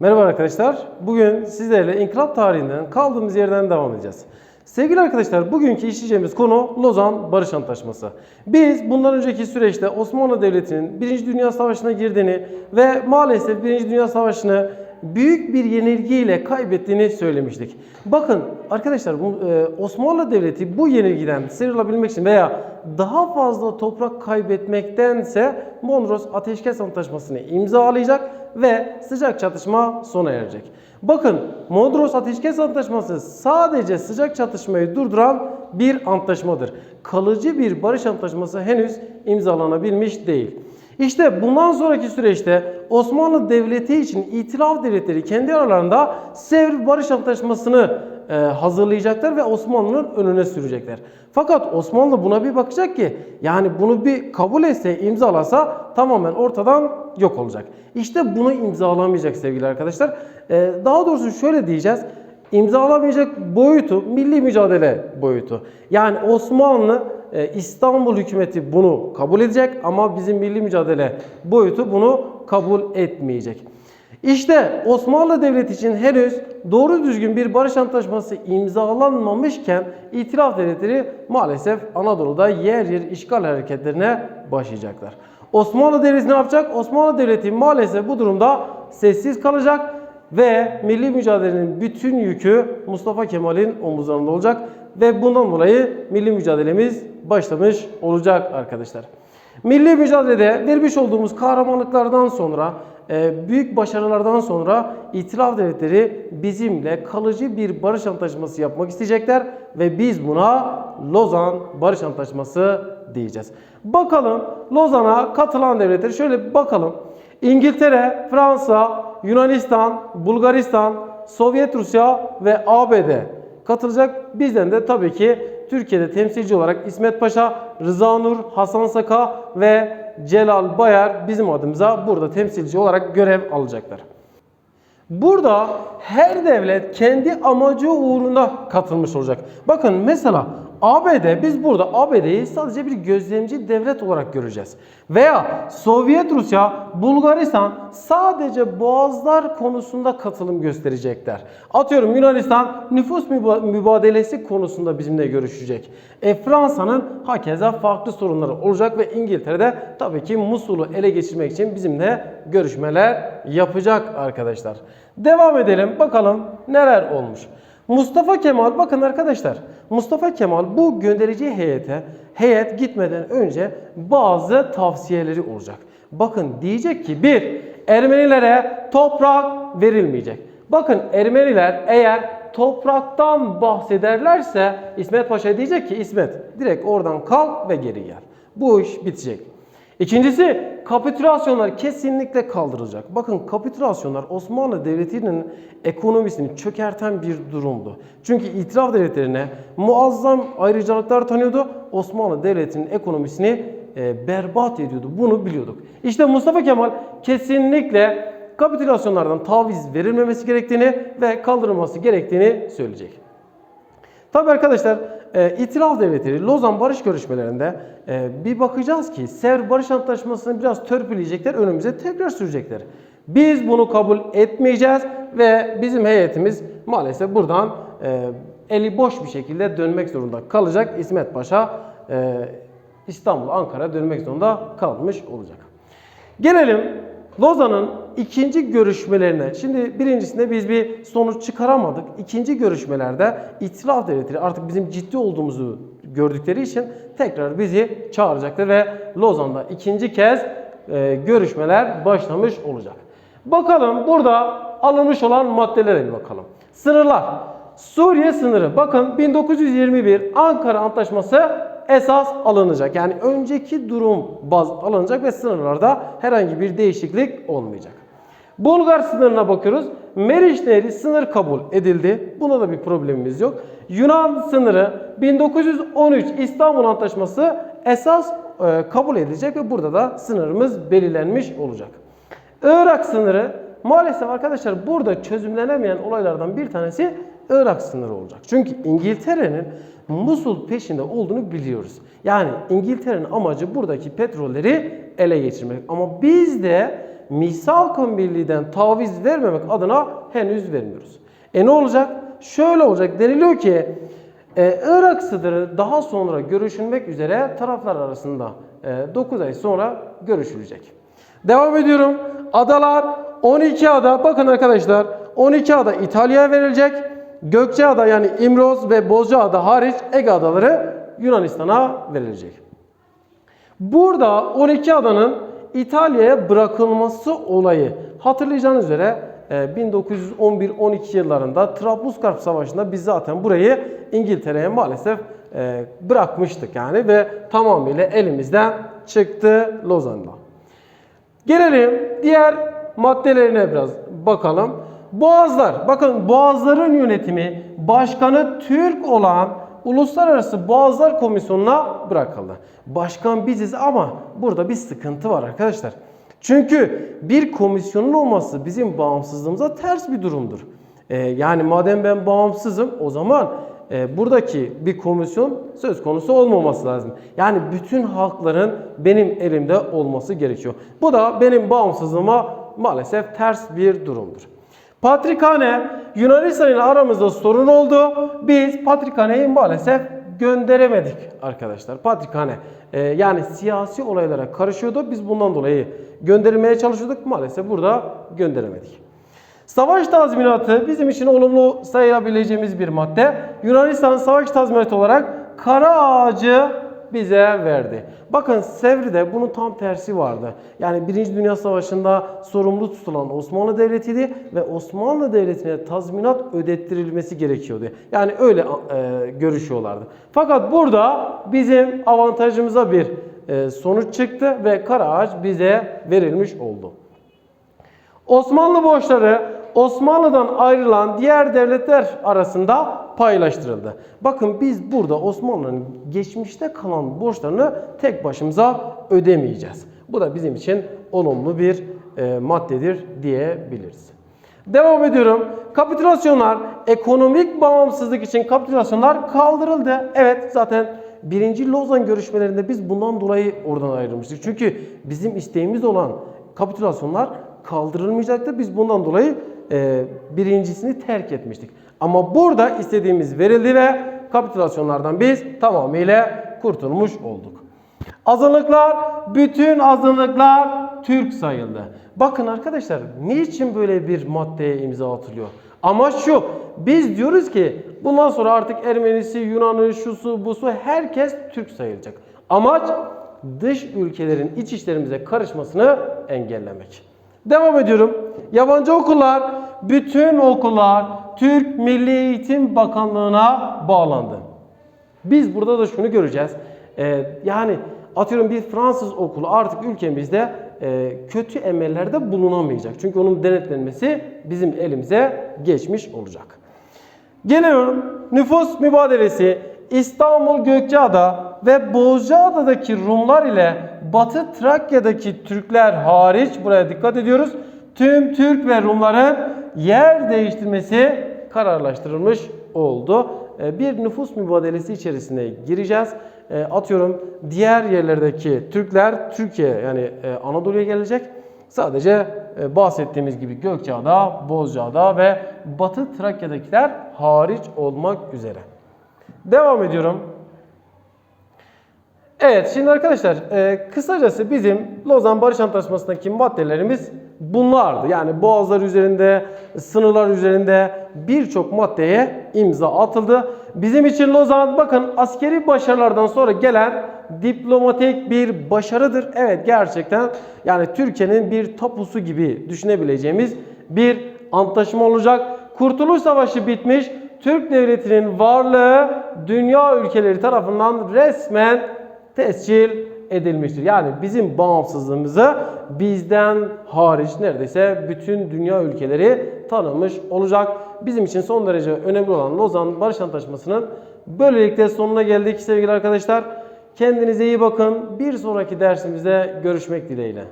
Merhaba arkadaşlar. Bugün sizlerle inkılap tarihinden kaldığımız yerden devam edeceğiz. Sevgili arkadaşlar, bugünkü işleyeceğimiz konu Lozan Barış Antlaşması. Biz bundan önceki süreçte Osmanlı Devleti'nin 1. Dünya Savaşı'na girdiğini ve maalesef 1. Dünya Savaşı'nı büyük bir yenilgiyle kaybettiğini söylemiştik. Bakın arkadaşlar bu, e, Osmanlı Devleti bu yenilgiden sıyrılabilmek için veya daha fazla toprak kaybetmektense Mondros Ateşkes Antlaşması'nı imzalayacak ve sıcak çatışma sona erecek. Bakın Mondros Ateşkes Antlaşması sadece sıcak çatışmayı durduran bir antlaşmadır. Kalıcı bir barış antlaşması henüz imzalanabilmiş değil. İşte bundan sonraki süreçte Osmanlı Devleti için itilaf devletleri kendi aralarında Sevr Barış Antlaşması'nı e, hazırlayacaklar ve Osmanlı'nın önüne sürecekler. Fakat Osmanlı buna bir bakacak ki yani bunu bir kabul etse, imzalasa tamamen ortadan yok olacak. İşte bunu imzalamayacak sevgili arkadaşlar. E, daha doğrusu şöyle diyeceğiz. İmzalamayacak boyutu milli mücadele boyutu. Yani Osmanlı e, İstanbul hükümeti bunu kabul edecek ama bizim milli mücadele boyutu bunu kabul etmeyecek. İşte Osmanlı Devleti için henüz doğru düzgün bir barış antlaşması imzalanmamışken itilaf devletleri maalesef Anadolu'da yer yer işgal hareketlerine başlayacaklar. Osmanlı Devleti ne yapacak? Osmanlı Devleti maalesef bu durumda sessiz kalacak ve milli mücadelenin bütün yükü Mustafa Kemal'in omuzlarında olacak ve bundan dolayı milli mücadelemiz başlamış olacak arkadaşlar. Milli mücadelede vermiş olduğumuz kahramanlıklardan sonra, e, büyük başarılardan sonra itilaf devletleri bizimle kalıcı bir barış antlaşması yapmak isteyecekler ve biz buna Lozan Barış Antlaşması diyeceğiz. Bakalım Lozan'a katılan devletler şöyle bir bakalım. İngiltere, Fransa, Yunanistan, Bulgaristan, Sovyet Rusya ve ABD katılacak. Bizden de tabii ki Türkiye'de temsilci olarak İsmet Paşa, Rıza Nur, Hasan Saka ve Celal Bayar bizim adımıza burada temsilci olarak görev alacaklar. Burada her devlet kendi amacı uğruna katılmış olacak. Bakın mesela ABD biz burada ABD'yi sadece bir gözlemci devlet olarak göreceğiz. Veya Sovyet Rusya, Bulgaristan sadece boğazlar konusunda katılım gösterecekler. Atıyorum Yunanistan nüfus müba- mübadelesi konusunda bizimle görüşecek. E Fransa'nın hakeza farklı sorunları olacak ve İngiltere'de tabii ki Musul'u ele geçirmek için bizimle görüşmeler yapacak arkadaşlar. Devam edelim bakalım neler olmuş. Mustafa Kemal bakın arkadaşlar Mustafa Kemal bu göndereceği heyete heyet gitmeden önce bazı tavsiyeleri olacak. Bakın diyecek ki bir Ermenilere toprak verilmeyecek. Bakın Ermeniler eğer topraktan bahsederlerse İsmet Paşa diyecek ki İsmet direkt oradan kalk ve geri gel. Bu iş bitecek. İkincisi kapitülasyonlar kesinlikle kaldırılacak. Bakın kapitülasyonlar Osmanlı Devleti'nin ekonomisini çökerten bir durumdu. Çünkü itiraf devletlerine muazzam ayrıcalıklar tanıyordu. Osmanlı Devleti'nin ekonomisini e, berbat ediyordu. Bunu biliyorduk. İşte Mustafa Kemal kesinlikle kapitülasyonlardan taviz verilmemesi gerektiğini ve kaldırılması gerektiğini söyleyecek. Tabii arkadaşlar e, itiraf devletleri Lozan Barış görüşmelerinde e, bir bakacağız ki Sevr Barış Antlaşması'nı biraz törpüleyecekler, önümüze tekrar sürecekler. Biz bunu kabul etmeyeceğiz ve bizim heyetimiz maalesef buradan e, eli boş bir şekilde dönmek zorunda kalacak. İsmet Paşa e, İstanbul, Ankara dönmek zorunda kalmış olacak. Gelelim Lozan'ın ikinci görüşmelerine. Şimdi birincisinde biz bir sonuç çıkaramadık. İkinci görüşmelerde itilaf devletleri artık bizim ciddi olduğumuzu gördükleri için tekrar bizi çağıracaklar ve Lozan'da ikinci kez e, görüşmeler başlamış olacak. Bakalım burada alınmış olan maddelere bir bakalım. Sınırlar. Suriye sınırı. Bakın 1921 Ankara Antlaşması esas alınacak. Yani önceki durum baz alınacak ve sınırlarda herhangi bir değişiklik olmayacak. Bulgar sınırına bakıyoruz. Meriç Nehri sınır kabul edildi. Buna da bir problemimiz yok. Yunan sınırı 1913 İstanbul Antlaşması esas e, kabul edilecek ve burada da sınırımız belirlenmiş olacak. Irak sınırı maalesef arkadaşlar burada çözümlenemeyen olaylardan bir tanesi Irak sınırı olacak. Çünkü İngiltere'nin Musul peşinde olduğunu biliyoruz. Yani İngiltere'nin amacı buradaki petrolleri ele geçirmek. Ama biz de misak-ı milliden taviz vermemek adına henüz vermiyoruz. E ne olacak? Şöyle olacak. Deniliyor ki e, Irak sınırı daha sonra görüşülmek üzere taraflar arasında e, 9 ay sonra görüşülecek. Devam ediyorum. Adalar 12 ada. Bakın arkadaşlar 12 ada İtalya'ya verilecek. Gökçeada yani İmroz ve Bozcaada hariç Ege adaları Yunanistan'a verilecek. Burada 12 adanın İtalya'ya bırakılması olayı hatırlayacağınız üzere e, 1911-12 yıllarında Trablusgarp Savaşı'nda biz zaten burayı İngiltere'ye maalesef e, bırakmıştık yani ve tamamıyla elimizden çıktı Lozan'da. Gelelim diğer maddelerine biraz bakalım. Boğazlar. Bakın Boğazların yönetimi başkanı Türk olan Uluslararası Boğazlar Komisyonu'na bırakıldı. Başkan biziz ama burada bir sıkıntı var arkadaşlar. Çünkü bir komisyonun olması bizim bağımsızlığımıza ters bir durumdur. Ee, yani madem ben bağımsızım o zaman e, buradaki bir komisyon söz konusu olmaması lazım. Yani bütün halkların benim elimde olması gerekiyor. Bu da benim bağımsızlığıma maalesef ters bir durumdur. Patrikhane Yunanistan ile aramızda sorun oldu. Biz Patrikhane'yi maalesef gönderemedik arkadaşlar. Patrikhane e, yani siyasi olaylara karışıyordu. Biz bundan dolayı göndermeye çalışıyorduk. Maalesef burada gönderemedik. Savaş tazminatı bizim için olumlu sayabileceğimiz bir madde. Yunanistan savaş tazminatı olarak kara ağacı bize verdi. Bakın Sevri'de bunun tam tersi vardı. Yani 1. Dünya Savaşı'nda sorumlu tutulan Osmanlı Devleti'ydi ve Osmanlı Devleti'ne tazminat ödettirilmesi gerekiyordu. Yani öyle e, görüşüyorlardı. Fakat burada bizim avantajımıza bir e, sonuç çıktı ve kara ağaç bize verilmiş oldu. Osmanlı borçları Osmanlı'dan ayrılan diğer devletler arasında paylaştırıldı. Bakın biz burada Osmanlı'nın geçmişte kalan borçlarını tek başımıza ödemeyeceğiz. Bu da bizim için olumlu bir e, maddedir diyebiliriz. Devam ediyorum. Kapitülasyonlar, ekonomik bağımsızlık için kapitülasyonlar kaldırıldı. Evet zaten birinci Lozan görüşmelerinde biz bundan dolayı oradan ayrılmıştık. Çünkü bizim isteğimiz olan kapitülasyonlar kaldırılmayacaktı. Biz bundan dolayı birincisini terk etmiştik. Ama burada istediğimiz verildi ve kapitülasyonlardan biz tamamıyla kurtulmuş olduk. Azınlıklar, bütün azınlıklar Türk sayıldı. Bakın arkadaşlar niçin böyle bir maddeye imza atılıyor? Ama şu, biz diyoruz ki bundan sonra artık Ermenisi, Yunanı, şusu, busu herkes Türk sayılacak. Amaç dış ülkelerin iç işlerimize karışmasını engellemek. Devam ediyorum. Yabancı okullar, bütün okullar Türk Milli Eğitim Bakanlığı'na bağlandı. Biz burada da şunu göreceğiz. Ee, yani atıyorum bir Fransız okulu artık ülkemizde e, kötü emellerde bulunamayacak. Çünkü onun denetlenmesi bizim elimize geçmiş olacak. Geliyorum. Nüfus mübadelesi İstanbul Gökçeada ve Bozcaada'daki Rumlar ile Batı Trakya'daki Türkler hariç buraya dikkat ediyoruz. Tüm Türk ve Rumların yer değiştirmesi kararlaştırılmış oldu. Ee, Bir nüfus mübadelesi içerisine gireceğiz. Ee, Atıyorum diğer yerlerdeki Türkler Türkiye yani e, Anadolu'ya gelecek. Sadece e, bahsettiğimiz gibi Gökçeada, Bozcaada ve Batı Trakya'dakiler hariç olmak üzere. Devam ediyorum. Evet şimdi arkadaşlar e, kısacası bizim Lozan Barış Antlaşması'ndaki maddelerimiz bunlardı. Yani boğazlar üzerinde, sınırlar üzerinde birçok maddeye imza atıldı. Bizim için Lozan bakın askeri başarılardan sonra gelen diplomatik bir başarıdır. Evet gerçekten yani Türkiye'nin bir tapusu gibi düşünebileceğimiz bir antlaşma olacak. Kurtuluş Savaşı bitmiş. Türk Devleti'nin varlığı dünya ülkeleri tarafından resmen tescil edilmiştir. Yani bizim bağımsızlığımızı bizden hariç neredeyse bütün dünya ülkeleri tanımış olacak. Bizim için son derece önemli olan Lozan Barış Antlaşması'nın böylelikle sonuna geldik sevgili arkadaşlar. Kendinize iyi bakın. Bir sonraki dersimizde görüşmek dileğiyle.